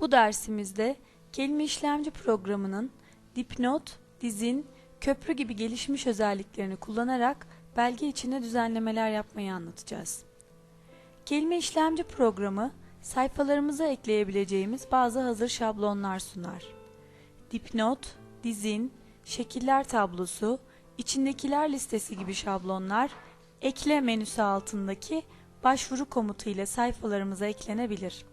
Bu dersimizde kelime işlemci programının dipnot, dizin, köprü gibi gelişmiş özelliklerini kullanarak belge içinde düzenlemeler yapmayı anlatacağız. Kelime işlemci programı sayfalarımıza ekleyebileceğimiz bazı hazır şablonlar sunar. Dipnot, dizin, şekiller tablosu, içindekiler listesi gibi şablonlar ekle menüsü altındaki başvuru komutu ile sayfalarımıza eklenebilir.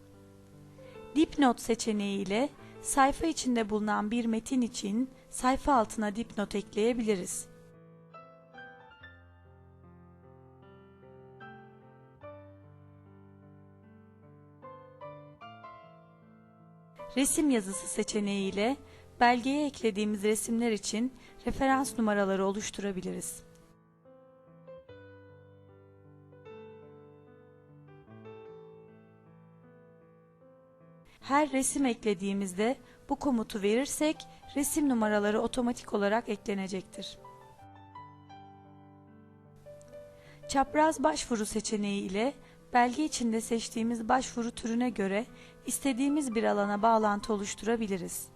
Dipnot seçeneği ile sayfa içinde bulunan bir metin için sayfa altına dipnot ekleyebiliriz. Resim yazısı seçeneği ile belgeye eklediğimiz resimler için referans numaraları oluşturabiliriz. Her resim eklediğimizde bu komutu verirsek resim numaraları otomatik olarak eklenecektir. Çapraz başvuru seçeneği ile belge içinde seçtiğimiz başvuru türüne göre istediğimiz bir alana bağlantı oluşturabiliriz.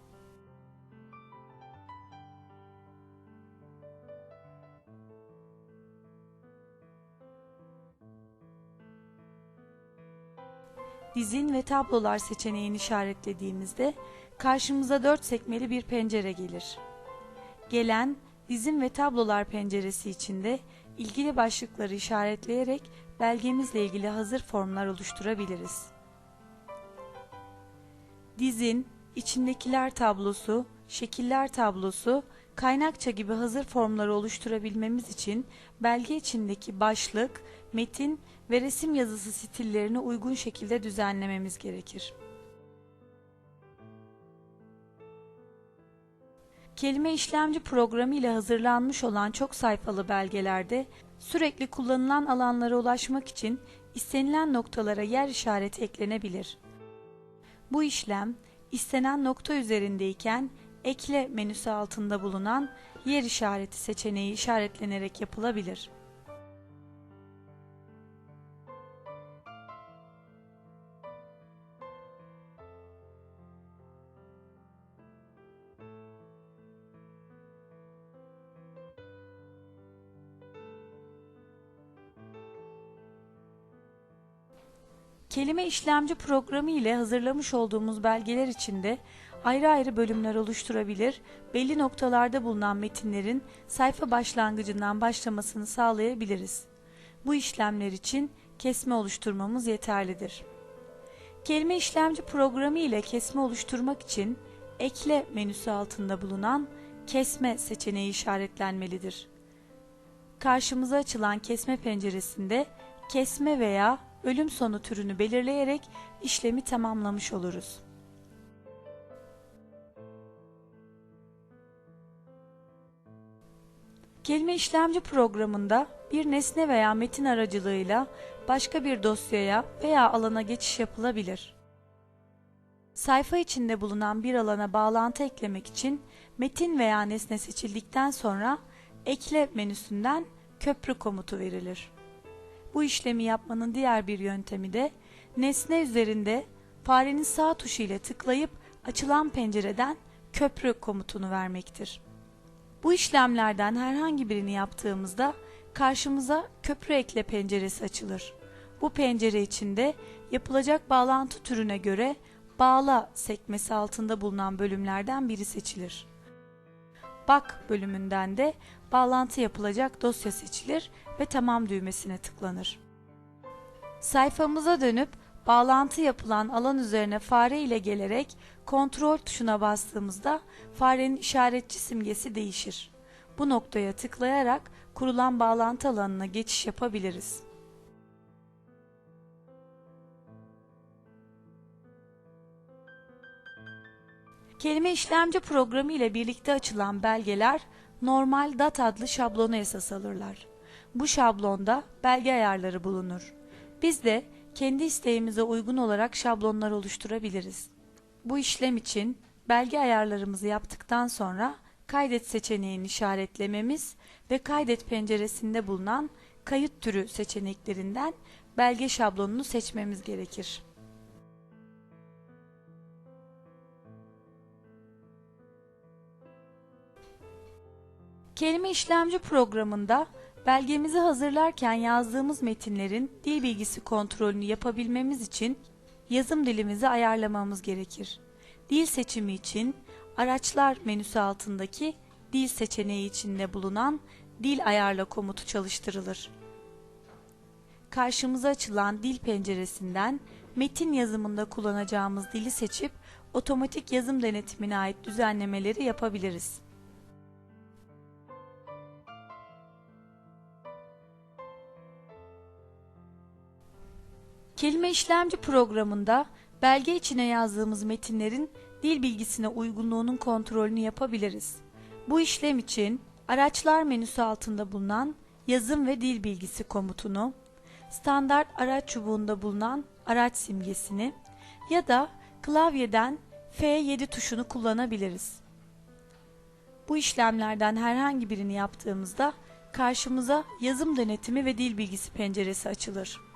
Dizin ve tablolar seçeneğini işaretlediğimizde karşımıza dört sekmeli bir pencere gelir. Gelen dizin ve tablolar penceresi içinde ilgili başlıkları işaretleyerek belgemizle ilgili hazır formlar oluşturabiliriz. Dizin, içindekiler tablosu, şekiller tablosu, kaynakça gibi hazır formları oluşturabilmemiz için belge içindeki başlık, metin ve resim yazısı stillerini uygun şekilde düzenlememiz gerekir. Kelime işlemci programı ile hazırlanmış olan çok sayfalı belgelerde sürekli kullanılan alanlara ulaşmak için istenilen noktalara yer işareti eklenebilir. Bu işlem istenen nokta üzerindeyken ekle menüsü altında bulunan yer işareti seçeneği işaretlenerek yapılabilir. Kelime işlemci programı ile hazırlamış olduğumuz belgeler içinde ayrı ayrı bölümler oluşturabilir, belli noktalarda bulunan metinlerin sayfa başlangıcından başlamasını sağlayabiliriz. Bu işlemler için kesme oluşturmamız yeterlidir. Kelime işlemci programı ile kesme oluşturmak için ekle menüsü altında bulunan kesme seçeneği işaretlenmelidir. Karşımıza açılan kesme penceresinde kesme veya ölüm sonu türünü belirleyerek işlemi tamamlamış oluruz. Kelime işlemci programında bir nesne veya metin aracılığıyla başka bir dosyaya veya alana geçiş yapılabilir. Sayfa içinde bulunan bir alana bağlantı eklemek için metin veya nesne seçildikten sonra ekle menüsünden köprü komutu verilir. Bu işlemi yapmanın diğer bir yöntemi de nesne üzerinde farenin sağ tuşu ile tıklayıp açılan pencereden köprü komutunu vermektir. Bu işlemlerden herhangi birini yaptığımızda karşımıza köprü ekle penceresi açılır. Bu pencere içinde yapılacak bağlantı türüne göre bağla sekmesi altında bulunan bölümlerden biri seçilir. Bak bölümünden de bağlantı yapılacak dosya seçilir ve tamam düğmesine tıklanır. Sayfamıza dönüp bağlantı yapılan alan üzerine fare ile gelerek kontrol tuşuna bastığımızda farenin işaretçi simgesi değişir. Bu noktaya tıklayarak kurulan bağlantı alanına geçiş yapabiliriz. Kelime işlemci programı ile birlikte açılan belgeler normal DAT adlı şablonu esas alırlar. Bu şablonda belge ayarları bulunur. Biz de kendi isteğimize uygun olarak şablonlar oluşturabiliriz. Bu işlem için belge ayarlarımızı yaptıktan sonra kaydet seçeneğini işaretlememiz ve kaydet penceresinde bulunan kayıt türü seçeneklerinden belge şablonunu seçmemiz gerekir. Kelime işlemci programında belgemizi hazırlarken yazdığımız metinlerin dil bilgisi kontrolünü yapabilmemiz için yazım dilimizi ayarlamamız gerekir. Dil seçimi için araçlar menüsü altındaki dil seçeneği içinde bulunan dil ayarla komutu çalıştırılır. Karşımıza açılan dil penceresinden metin yazımında kullanacağımız dili seçip otomatik yazım denetimine ait düzenlemeleri yapabiliriz. Kelime işlemci programında belge içine yazdığımız metinlerin dil bilgisine uygunluğunun kontrolünü yapabiliriz. Bu işlem için araçlar menüsü altında bulunan yazım ve dil bilgisi komutunu, standart araç çubuğunda bulunan araç simgesini ya da klavyeden F7 tuşunu kullanabiliriz. Bu işlemlerden herhangi birini yaptığımızda karşımıza yazım denetimi ve dil bilgisi penceresi açılır.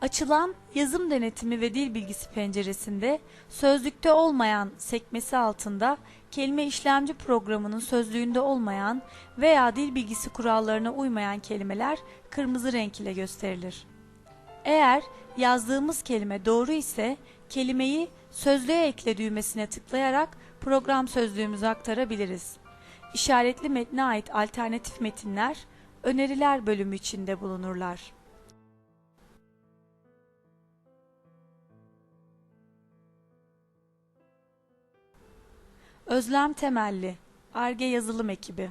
Açılan yazım denetimi ve dil bilgisi penceresinde sözlükte olmayan sekmesi altında kelime işlemci programının sözlüğünde olmayan veya dil bilgisi kurallarına uymayan kelimeler kırmızı renk ile gösterilir. Eğer yazdığımız kelime doğru ise kelimeyi sözlüğe ekle düğmesine tıklayarak program sözlüğümüze aktarabiliriz. İşaretli metne ait alternatif metinler öneriler bölümü içinde bulunurlar. Özlem Temelli, Arge Yazılım Ekibi